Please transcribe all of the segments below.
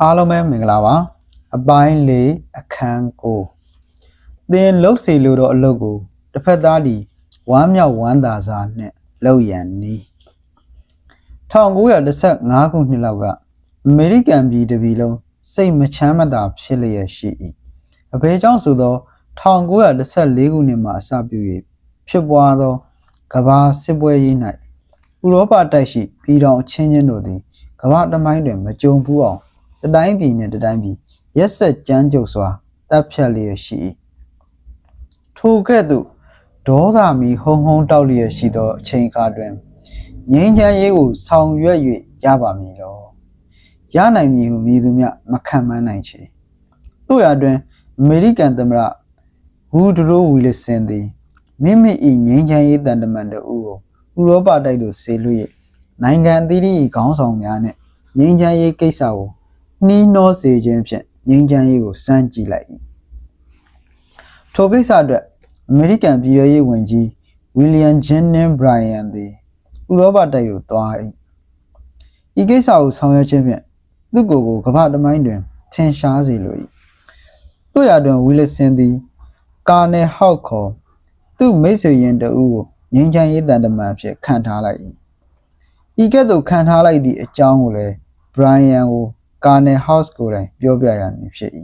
အားလုံးပဲမင်္ဂလာပါအပိုင်းလေးအခန်းကိုသင်လှုပ်စီလို့တော့အလုပ်ကိုတစ်ဖက်သားဒီဝမ်းမြောက်ဝမ်းသာစွာနဲ့လုပ်ရန်နီး1915ခုနှစ်လောက်ကအမေရိကန်ပြည်တစ်ပြည်လုံးစိတ်မချမ်းမသာဖြစ်လျက်ရှိ၏အဘယ်ကြောင့်ဆိုတော့1914ခုနှစ်မှာအစပြု၍ဖြစ်ပွားသောကမ္ဘာစစ်ပွဲကြီး၌ဥရောပတိုက်ရှိပြည်တော်အချင်းချင်းတို့သည်ကမ္ဘာတမိုင်းတွင်မကြုံဘူးအောင် တတိုင်းပြည်နှင့်တတိုင်းပြည်ရက်ဆက်ကြမ်းကြုတ်စွာတပ်ဖြတ်လျက်ရှိ၏ထိုကဲ့သို့ဒေါသမီဟုံဟုံတောက်လျက်ရှိသောအချိန်အခါတွင်ငြိမ်းချမ်းရေးကိုဆောင်ရွက်၍ရပါမည်လောရနိုင်မည်ဟုမြည်သူမြမခံမှန်းနိုင်ချေတို့ရအတွင်အမေရိကန်သမ္မတဝူဒရိုဝီလဆင်သည်မိမိ၏ငြိမ်းချမ်းရေးတန်တမန်တို့ကိုဥရောပတိုက်သို့ဆေလွှတ်၍နိုင်ငံအသီးသီး၏ခေါင်းဆောင်များနှင့်ငြိမ်းချမ်းရေးကိစ္စကို နှီးနှောစေခြင်းဖြင့်ငြိမ်းချမ်းရေးကိုစမ်းကြည့်လိုက်၏ထိုကိစ္စအတွက်အမေရိကန်ပြည်ထောင်ရေးဝန်ကြီးဝီလျံဂျင်းနင်းဘရိုင်ယန်သည်ဥရောပတိုက်သို့သွား၏ဤကိစ္စကိုဆောင်ရွက်ခြင်းဖြင့်သူ့ကိုယ်ကိုကမ္ဘာတမိုင်းတွင်ထင်ရှားစေလို၏တို့ရတွင်ဝီလဆင်သည်ကာနယ်ဟောက်ခေါ်သူ့မိတ်ဆွေရင်တဦးကိုငင်းချမ်းရေးတန်တမန်ဖြစ်ခံထားလိုက်၏ဤကဲ့သို့ခံထားလိုက်သည့်အကြောင်းကိုလည်းဘရိုင်ယန်ကို ကာနယ်ဟောက်စ်ကိုယ်တိုင်ပြောပြရမည်ဖြစ်၏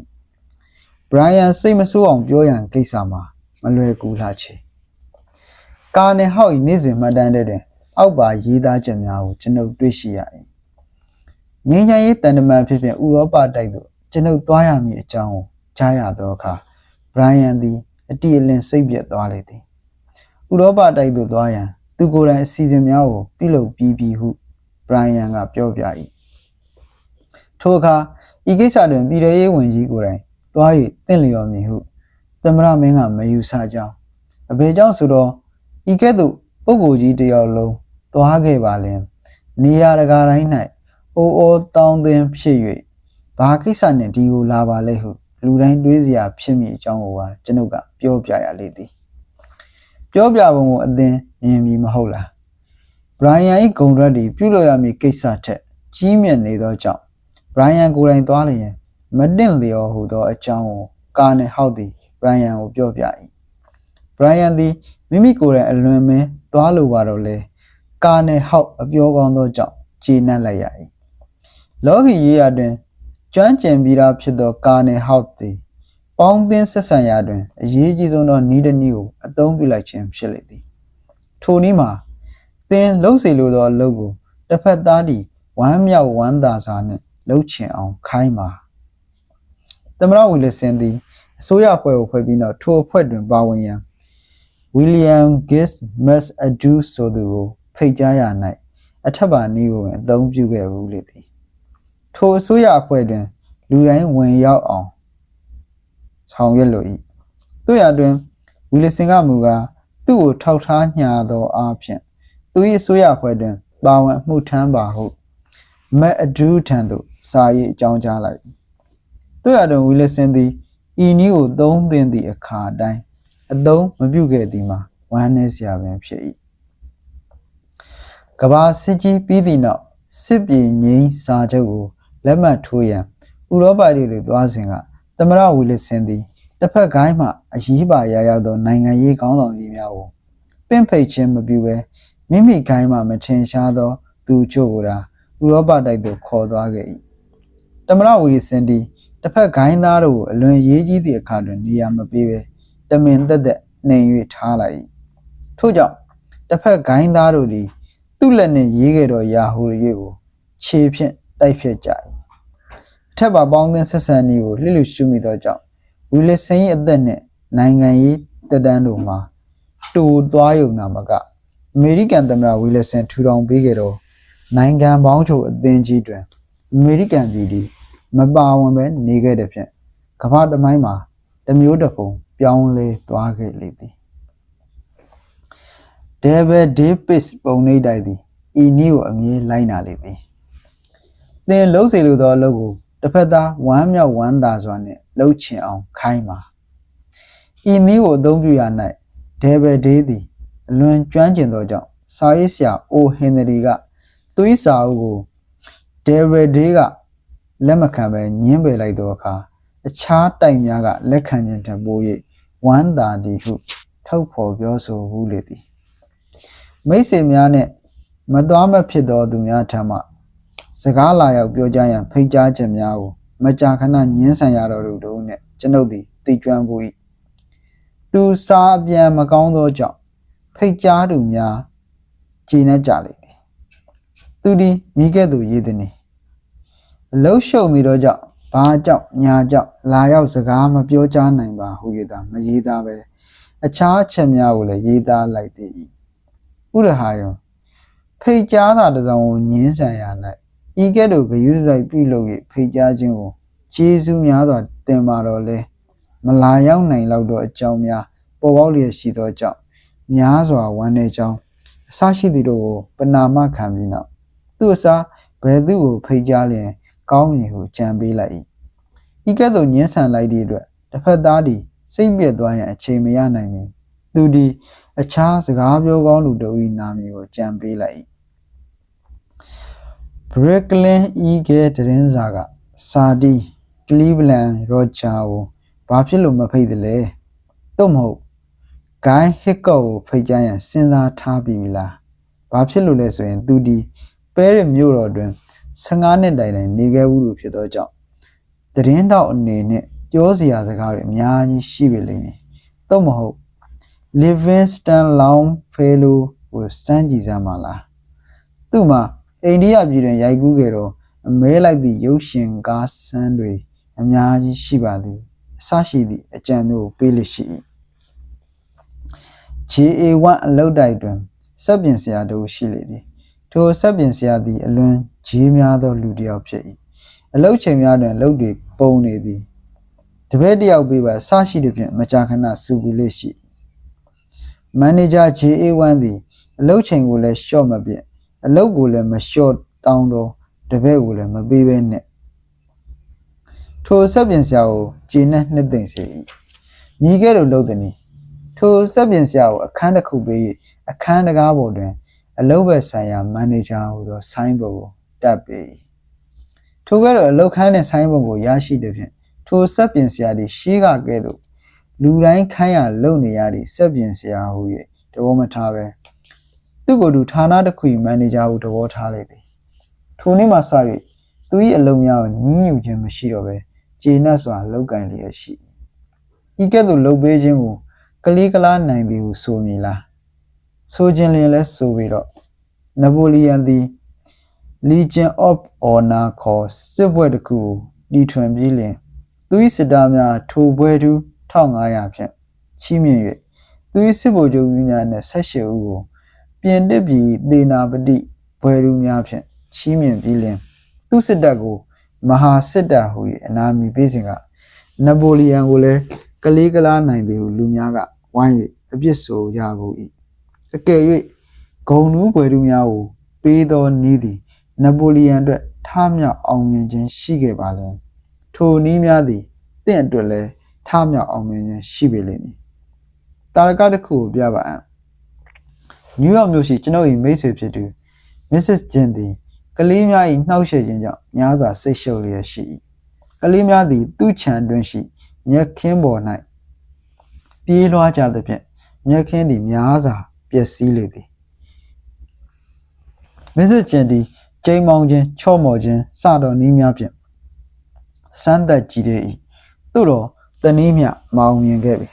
ဘရိုင်ယန်စိတ်မဆိုးအောင်ပြောရန်ကိစ္စမှာမလွယ်ကူလှချေကာနယ်ဟောက်၏နေ့စဉ်မှတ်တမ်းတဲ့တွင် အောက်ပါရေးသားချက်များကိုကျွန်ုပ်တွေ့ရှိရ၏ငင်းချမ်းရေးတန်တမန်ဖြစ်ဖြစ်ဥရောပတိုက်သို့ကျွန်ုပ်သွားရမည်အကြောင်းကိုကြားရသောအခါဘရိုင်ယန်သည် အတိအလင်းစိတ်ပြက်သွားလေသည်ဥရောပတိုက်သို့သွားရန်သူကိုယ်တိုင်အစီအစဉ်များကိုပြုလုပ်ပြီးပြီဟုဘရိုင်ယန်ကပြောပြ၏ ထိုအခါဤကိစ္စတွင်ပြည်ထောင်ရေးဝန်ကြီးကိုယ်တိုင်သွား၍တင့်လျော်မည်ဟုသမရမင်းကမယူဆကြောင်းအဘယ်ကြောင့်ဆိုတော့ဤကဲ့သို့ပုဂ္ဂိုလ်ကြီးတစ်ယောက်လုံးသွားခဲ့ပါလင်နေရာတကာတိုင်း၌အိုးအိုးတောင်းသင်ဖြစ်၍ဘာကိစ္စနဲ့ဒီကိုလာပါလဲဟုလူတိုင်းတွေးစရာဖြစ်မိအကြောင်းကိုပါကျွန်ုပ်ကပြောပြရလေသည်ပြောပြပုံကိုအသင်မြင်ပြီးမဟုတ်လားဘရိုင်ယန်၏ဂုံရက်ဒီပြုလုပ်ရမည့်ကိစ္စထက်ကြီးမြတ်နေသောကြောင့် ဘရိုင်ယန်ကိုယ်တိုင်သွားလျင်မတင်လျော်ဟုသောအကြောင်းကိုကာနယ်ဟောက်သည်ဘရိုင်ယန်ကိုပြောပြ၏ဘရိုင်ယန်သည်မိမိကိုယ်တိုင်အလွန်မင်းသွားလိုပါတော့လေကာနယ်ဟောက်အပြောကောင်းသောကြောင့်ကျေနပ်လိုက်ရ၏လောကီရေးရာတွင်ကျွမ်းကျင်ပြီးသားဖြစ်သောကာနယ်ဟောက်သည်ပေါင်းသင်းဆက်ဆံရာတွင်အရေးကြီးဆုံးသောဤတစ်နည်းကိုအသုံးပြုလိုက်ခြင်းဖြစ်လေသည်ထိုနည်းမှာသင်လှုပ်စေလိုသောအလုပ်ကိုတစ်ဖက်သားသည်ဝမ်းမြောက်ဝမ်းသာစွာနှင့် လှုပ်ချင်အောင်ခိုင်းပါသမရဝီလဆင်သည်အစိုးရအဖွဲ့ကိုဖွဲ့ပြီးနောက်ထိုအဖွဲ့တွင်ပါဝင်ရန် William Gibbs Mass Adu ဆိုသူကိုဖိတ်ကြားရ၌အထက်ပါနည်းကိုပင်အသုံးပြုခဲ့ဘူးလေသည်ထိုအစိုးရအဖွဲ့တွင် လူတိုင်းဝင်ရောက်အောင်ဆောင်ရွက်လို၏တို့ရတွင်ဝီလစင်ကမူကားသူ့ကိုထောက်ထားညာသောအားဖြင့်သူ၏အစိုးရအဖွဲ့တွင်ပါဝင်အမှုထမ်းပါဟု မက်အဒူးထံသို့စာရေးအကြောင်းကြားလိုက်၏တို့ရတွင်ဝီလစင်သည်ဤနည်းကိုသုံးသင်သည့်အခါတိုင်းအသုံးမပြုခဲ့သည်မှာဝမ်းနည်းစရာပင်ဖြစ်၏ကဘာစစ်ကြီးပြီးသည့်နောက်စစ်ပြေငိမ့်စာချုပ်ကိုလက်မှတ်ထိုးရန်ဥရောပပြည်တွေသွားစဉ်ကသမရဝီလစင်သည်တစ်ဖက်ကိုင်းမှအရေးပါရရောက်သောနိုင်ငံရေးကောင်းဆောင်ကြီးများကိုပင့်ဖိတ်ခြင်းမပြုဘဲမိမိကိုင်းမှမထင်ရှားသောသူချို့ကိုသာ ဥရောပတိုက်သို့ခေါ်သွားခဲ့၏သမရဝီလစင်သည်တစ်ဖက်ကိုင်းသားတို့ကိုအလွန်ရေးကြီးသည့်အခါတွင်နေရာမပေးဘဲတမင်သက်သက်နှိမ်၍ထားလိုက်၏ထို့ကြောင့်တစ်ဖက်ကိုင်းသားတို့သည်သူ့လက်နှင့်ရေးခဲ့သောယာဟူရေးကိုခြေဖြင့်တိုက်ဖြတ်ကြ၏အထက်ပါပေါင်းသင်းဆက်ဆံနည်းကိုလှစ်လူရှုမိသောကြောင့်ဝီလစင်၏အသက်နှင့်နိုင်ငံရေးတက်တန်းတို့မှာတူသွားယုံနာမကအမေရိကန်သမ္မတဝီလစင်ထူထောင်ပေးခဲ့သော နိုင်ငံပေါင်းချုပ်အသင်းကြီးတွင်အမေရိကန်ပြည်သည်မပါဝင်ပဲနေခဲ့တဲ့ဖြင့်ကမ္ဘာတမိုင်းမှာတစ်မျိုးတစ်ပုံပြောင်းလဲသွားခဲ့လေသည်ဒေဗယ်ဒေးပစ်ပုံနှိပ်တိုက်သည်ဤနည်းကိုအမြဲလိုက်နာလေသည်သင်လှုပ်စေလိုသောအလုပ်ကိုတစ်ဖက်သားဝမ်းမြောက်ဝမ်းသာစွာနှင့်လှုပ်ချင်အောင်ခိုင်းပါဤနည်းကိုအသုံးပြုရ၌ဒေဗယ်ဒေးသည်အလွန်ကျွမ်းကျင်သောကြောင့်စာရေးဆရာအိုဟင်နရီက သူ၏စာအုပ်ကိုဒေဗယ်ဒေးကလက်မခံပဲညင်းပယ်လိုက်သောအခါအခြားတိုက်များကလက်ခံခြင်းတပိုး၍ဝမ်းသာသည်ဟုထုတ်ဖော်ပြောဆိုဘူးလေသည်မိတ်ဆွေများနှင့်မတော်မဖြစ်သောသူများထံမှစကားလာရောက်ပြောကြရန်ဖိတ်ကြားချက်များကိုမကြာခဏညှင်းဆန်ရတော်သူတို့နှင့်ကျွန်ုပ်သည်သိကျွမ်းဘူး၏သူစားအပြန်မကောင်းသောကြောင့်ဖိတ်ကြားသူများကြည်နှက်ကြလေသည် သူသည်မိကဲ့သို့ရည်သည်နေအလုံးရှုံမိသောကြောင့်ဘာကြောင့်ညာကြောင့်လာရောက်စကားမပြောကြားနိုင်ပါဟု၍သာမရေးသားပဲအခြားအချက်များကိုလည်းရေးသားလိုက်သည်၏ဥရဟာယံဖိတ်ကြားတာတစ်စောင်ကိုညင်းဆန်ရ၌ဤကဲ့သို့ဂရုစိုက်ပြုလုပ်၍ဖိတ်ကြားခြင်းကိုကျေးဇူးများစွာတင်ပါတော်လဲမလာရောက်နိုင်လောက်သောအကြောင်းများပေါ်ပေါက်လျက်ရှိသောကြောင့်များစွာဝမ်းနည်းကြောင်းအစရှိသည်တို့ကိုပနာမခံပြီးနောက် သူ့အစားဘယ်သူကိုဖိတ်ကြားလျင်ကောင်းမည်ဟုကြံပေးလိုက်၏ဤကဲ့သို့ညှင်းဆန်လိုက်သည့်အတွက်တစ်ဖက်သားသည်စိတ်ပြည့်သွားရန်အချိန်မရနိုင်မီသူသည်အခြားစကားပြောကောင်းလူတို့၏နာမည်ကိုကြံပေးလိုက်၏ဘရက်ကလင်ဤကဲတရင်စာကစာဒီကလီဗလန်ရောဂျာကိုဘာဖြစ်လို့မဖိတ်တယ်လဲတော့မဟုတ်ဂိုင်းဟစ်ကော့ကိုဖိတ်ကြရန်စဉ်းစားထားပြီလားဘာဖြစ်လို့လဲဆိုရင်သူဒီ ပဲရမြို့တော်တွင်15နှစ်တိုင်တိုင်နေခဲ့ဘူးလို့ဖြစ်သောကြောင့်သတင်းတောက်အနေနဲ့ပြောစရာစကားတွေအများကြီးရှိပြီလိမ့်မယ်တော့မဟုတ် Livingston Long Fellow ကိုစမ်းကြည့်စမ်းပါလားသူ့မှာအိန္ဒိယပြည်တွင်ရိုက်ကူးခဲ့တော့အမဲလိုက်သည့်ရုပ်ရှင်ကားစမ်းတွေအများကြီးရှိပါသည်အဆရှိသည့်အကြံမျိုးကိုပေးလိရှိ၏ GA1 အလောက်တိုက်တွင်စက်ပြင်ဆရာတို့ရှိလေသည် ထိုစက်ပြင်ဆရာသည်အလွန်ဂျေးများသောလူတစ်ယောက်ဖြစ်၏အလောက်ချိန်များတွင်လုပ်တွေပုံနေသည်တပည့်တစ်ယောက်ပေးပါအဆရှိသည်ဖြင့်မကြာခဏစူကူလေးရှိမန်နေဂျာ GA1 သည်အလောက်ချိန်ကိုလည်းရှော့မပြတ်အလောက်ကိုလည်းမလျှော့တောင်းတော့တပည့်ကိုလည်းမပေးဘဲနဲ့ထိုစက်ပြင်ဆရာကိုဂျေနဲ့နှစ်သိမ့်စေ၏မိခဲ့လို့လုပ်သည်နီထိုစက်ပြင်ဆရာကိုအခန်းတစ်ခုပေး၍အခန်းတကားပေါ်တွင် အလုပ်ဘက်ဆိုင်ရာမန်နေဂျာဟူသောဆိုင်းဘုတ်ကိုတပ်ပေး၏ထိုကဲ့သို့အလုပ်ခန်းနှင့်ဆိုင်းဘုတ်ကိုရရှိသည်ဖြင့်ထိုစက်ပြင်ဆရာသည်ရှေးကကဲ့သို့လူတိုင်းခိုင်းရလုပ်နေရသည့်စက်ပြင်ဆရာဟူ၍တဘောမထားပဲသူ့ကိုယ်သူဌာနတစ်ခု၏မန်နေဂျာဟုတဘောထားလိုက်သည်ထိုနေ့မှစ၍သူ၏အလုပ်များကိုညှင်းညူခြင်းမရှိတော့ပဲကျေနပ်စွာလောက်ကင်လျက်ရှိဤကဲ့သို့လုပ်ပေးခြင်းကိုကလေးကလားနိုင်သည်ဟုဆိုမည်လား ဆိုခြင်းလျင်လဲဆိုပြီးတော့နပိုလီယန်သည် Legion of Honor ခေါ်စစ်ဘွဲ့တစ်ခုတီထွင်ပြီးလျင်သူ၏စစ်သားများထိုဘွဲ့သူ1500ဖြင့်ချီးမြှင့်၍သူ၏စစ်ဗိုလ်ချုပ်ကြီးများနှင့်18ဦးကိုပြင်တစ်ပြည်သေနာပတိဘွဲ့သူများဖြင့်ချီးမြှင့်ပြီးလျင်သူစစ်တပ်ကိုမဟာစစ်တပ်ဟူ၍အနာမည်ပေးစဉ်ကနပိုလီယန်ကိုလည်းကလေးကလားနိုင်သည်ဟုလူများကဝိုင်း၍အပြစ်ဆိုရကုန်၏ အကယ်၍ဂုံနူးဘွယ်သူများကိုပေးသောနည်းသည်နပိုလီယန်အတွက်ထားမြောက်အောင်မြင်ခြင်းရှိခဲ့ပါလဲထိုနည်းများသည်တင့်အတွက်လည်းထားမြောက်အောင်မြင်ခြင်းရှိပေလိမ့်မည်တာရကတစ်ခုကိုပြပါအံ့နယူးယောက်မြို့ရှိကျွန်ုပ်၏မိတ်ဆွေဖြစ်သူ Mrs. Jin သည်ကလေးများ၏နှောက်ယှက်ခြင်းကြောင့်များစွာစိတ်ရှုပ်လျက်ရှိ၏ကလေးများသည်သူ့ခြံတွင်ရှိမြက်ခင်းပေါ်၌ပြေးလွှားကြသဖြင့်မြက်ခင်းသည်များစွာ ပျက်စီးလေသည်မစ္စစ်ကျင်သည်ကျိန်မောင်ခြင်းချော့မော်ခြင်းစတော်နည်းများဖြင့်စမ်းသက်ကြည့်တဲ့၏သို့တော့တနည်းမျှမအောင်မြင်ခဲ့ပြီ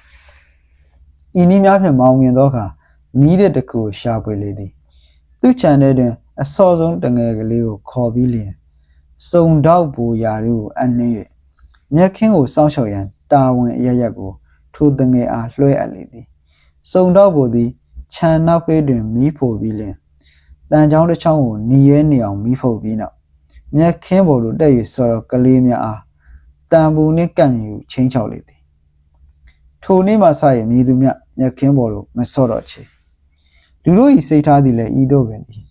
ဤနည်းများဖြင့်မအောင်မြင်သောအခါနီးတဲ့တစ်ခုကိုရှာဖွေလေသည်သူ့ခြံထဲတွင်အစောဆုံးတငယ်ကလေးကိုခေါ်ပြီးလျင်စုံတော့ပူရာတို့ကိုအနှင်း၍မြက်ခင်းကိုစောင့်ရှောက်ရန်တာဝန်အရရက်ကိုထိုတငယ်အားလွှဲအပ်လေသည်စုံတော့ပူသည် ခြံနောက်ဖေးတွင်မီးဖိုပြီးလျင်တန်ချောင်းတစ်ချောင်းကိုနီရဲနေအောင်မီးဖို့ပြီးနောက်မြက်ခင်းပေါ်သို့တက်၍ဆော်တော့ကလေးများအားတန်ပူနှင့်ကန့်မြူချင်းချောက်လေသည်ထိုနေ့မှစရမည်သူမြမြက်ခင်းပေါ်သို့မဆော့တော့ချေလူတို့၏စိတ်ထားသည်လည်းဤသို့ပင်သည်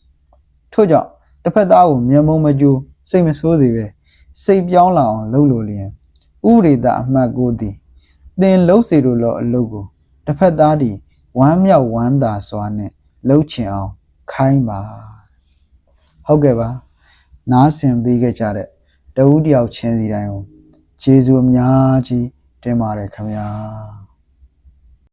ထို့ကြောင့်တစ်ဖက်သားကိုမျက်မုံမကြိုးစိတ်မဆိုးစေပဲစိတ်ပြောင်းလာအောင်လုပ်လို့လျင်ဥရိဒအမှတ်ကိုသည်သင်လှုပ်စေလိုသောအလုပ်ကိုတစ်ဖက်သားသည် ဝမ်းမြောက်ဝမ်းသာစွာနဲ့လှုပ်ချင်အောင်ခိုင်းပါဟုတ်ကဲ့ပါနားဆင်ပေးခဲ့ကြတဲ့တဦးတယောက်ချင်းစီတိုင်းကိုကျေးဇူးအများကြီးတင်ပါတယ်ခင်ဗျာ